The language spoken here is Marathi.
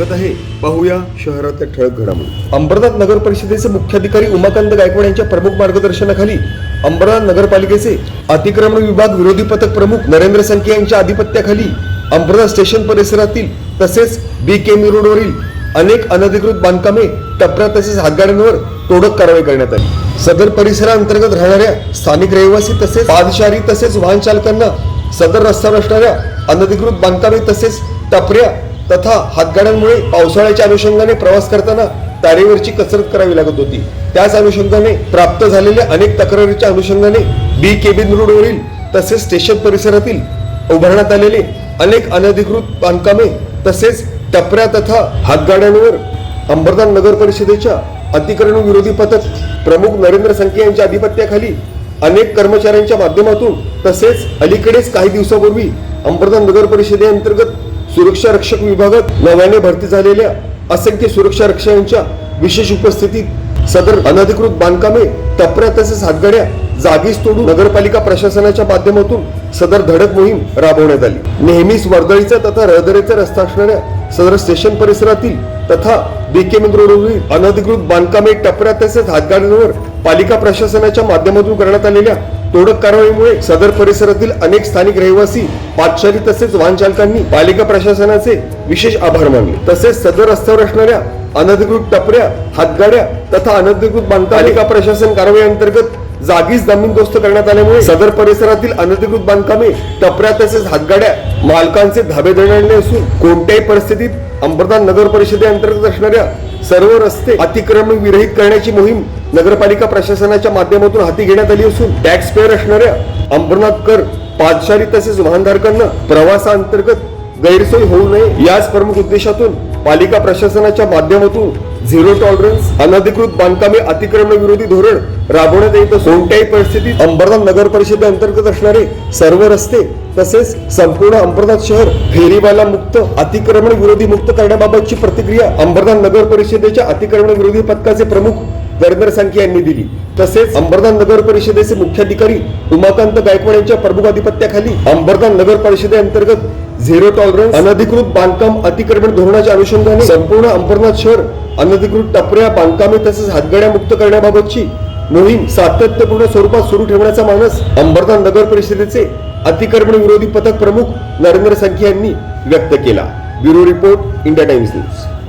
पाहूया शहरातल्या ठळक घडामोडी. अंबरनाथ नगर परिषदेचे मुख्याधिकारी उमाकांत गायकवाड यांच्या प्रमुख मार्गदर्शनाखाली अंबरनाथ नगरपालिकेचे अतिक्रमण विभाग विरोधी पथक प्रमुख नरेंद्र संके यांच्या अधिपत्याखाली अंबरनाथ स्टेशन परिसरातील तसेच बी के मी रोडवरील अनेक अनधिकृत बांधकामे टपऱ्या तसेच हातगाड्यांवर तोडक कारवाई करण्यात आली. सदर परिसराअंतर्गत राहणाऱ्या स्थानिक रहिवासी तसेच पादचारी तसेच वाहन चालकांना सदर रस्त्यावर असणाऱ्या अनधिकृत बांधकामे तसेच टपऱ्या तथा हातगाड्यांमुळे पावसाळ्याच्या अनुषंगाने प्रवास करताना तारेवरची कसरत करावी लागत होती. त्याच अनुषंगाने प्राप्त झालेल्या अनेक तक्रारीच्या अनुषंगाने बी केबिन रोडवरील तसेच स्टेशन परिसरातील उभारण्यात आलेले अनेक अनधिकृत बांधकामे तसेच टपऱ्या तथा हातगाड्यांवर अंबरदान नगर परिषदेच्या अतिक्रमण विरोधी पथक प्रमुख नरेंद्र संके यांच्या अधिपत्याखाली अनेक कर्मचाऱ्यांच्या माध्यमातून तसेच अलीकडेच काही दिवसापूर्वी अंबरदान नगर परिषदेअंतर्गत सुरक्षा रक्षक विभागात नव्याने भरती झालेल्या असंख्य सुरक्षा रक्षकांच्या विशेष उपस्थितीत सदर अनधिकृत बांधकामे टपऱ्या तसेच हातगाड्या जागीच तोडून नगरपालिका प्रशासनाच्या माध्यमातून सदर धडक मोहीम राबवण्यात आली. नेहमीच वर्दळीचा तथा रहदारीचा रस्ता असणाऱ्या सदर स्टेशन परिसरातील तथा बीकेमिंद रोडवरील अनधिकृत बांधकामे टपऱ्या तसेच हातगाड्यांवर पालिका प्रशासनाच्या माध्यमातून करण्यात आलेल्या तोडक कारवाईमुळे सदर परिसरातील अनेक स्थानिक रहिवासी पादचारी तसेच वाहन चालकांनी पालिका प्रशासनाचे विशेष आभार मानले. तसेच सदर रस्त्यावर असणाऱ्या अनधिकृत टपऱ्या हातगाड्या तथा अनधिकृत बांधकाम पालिका प्रशासन कारवाई अंतर्गत जागीच जमीनदोस्त करण्यात आल्यामुळे सदर परिसरातील अनधिकृत बांधकामे टपऱ्या तसेच हातगाड्या मालकांचे धाबे दळले असून कोणत्याही परिस्थितीत अंबरनाथ नगर परिषदेअंतर्गत असणाऱ्या सर्व रस्ते अतिक्रमण विरहित करण्याची मोहीम नगरपालिका प्रशासनाच्या माध्यमातून हाती घेण्यात आली असून टॅक्स पेअर असणाऱ्या अंबरनाथ कर पादचारी तसेच वाहनधारकांना प्रवासाअंतर्गत गैरसोय होऊ नये याच प्रमुख उद्देशातून पालिका प्रशासनाच्या माध्यमातून झिरो टॉलरन्स अनधिकृत बांधकामे अतिक्रमण विरोधी धोरण राबवण्यात येत असून कोणत्याही परिस्थितीत अंबरनाथ नगर परिषदे अंतर्गत असणारे सर्व रस्ते तसेच संपूर्ण अंबरनाथ शहर फेरीवाला मुक्त अतिक्रमण विरोधी मुक्त करण्याबाबतची प्रतिक्रिया अंबरनाथ नगर परिषदेच्या अतिक्रमण विरोधी पथकाचे प्रमुख नरेंद्र सांखे यांनी दिली. तसेच अंबरनाथ नगर परिषदेचे मुख्याधिकारी उमाकांत गायकवाड यांच्या प्रमुख अधिपत्याखाली अंबरनाथ नगर परिषदे अंतर्गत झिरो टॉलरन्स अनधिकृत बांधकाम अतिक्रमण धोरणाच्या अनुषंगाने संपूर्ण अंबरनाथ शहर अनधिकृत टपऱ्या बांधकामे तसेच हातगाड्या मुक्त करण्याबाबतची मोहीम सातत्यपूर्ण स्वरूपात सुरू ठेवण्याचा मानस अंबरनाथ नगर परिषदेचे अतिक्रमण विरोधी पथक प्रमुख नरेंद्र संखे यांनी व्यक्त केला. Bureau report India Times news.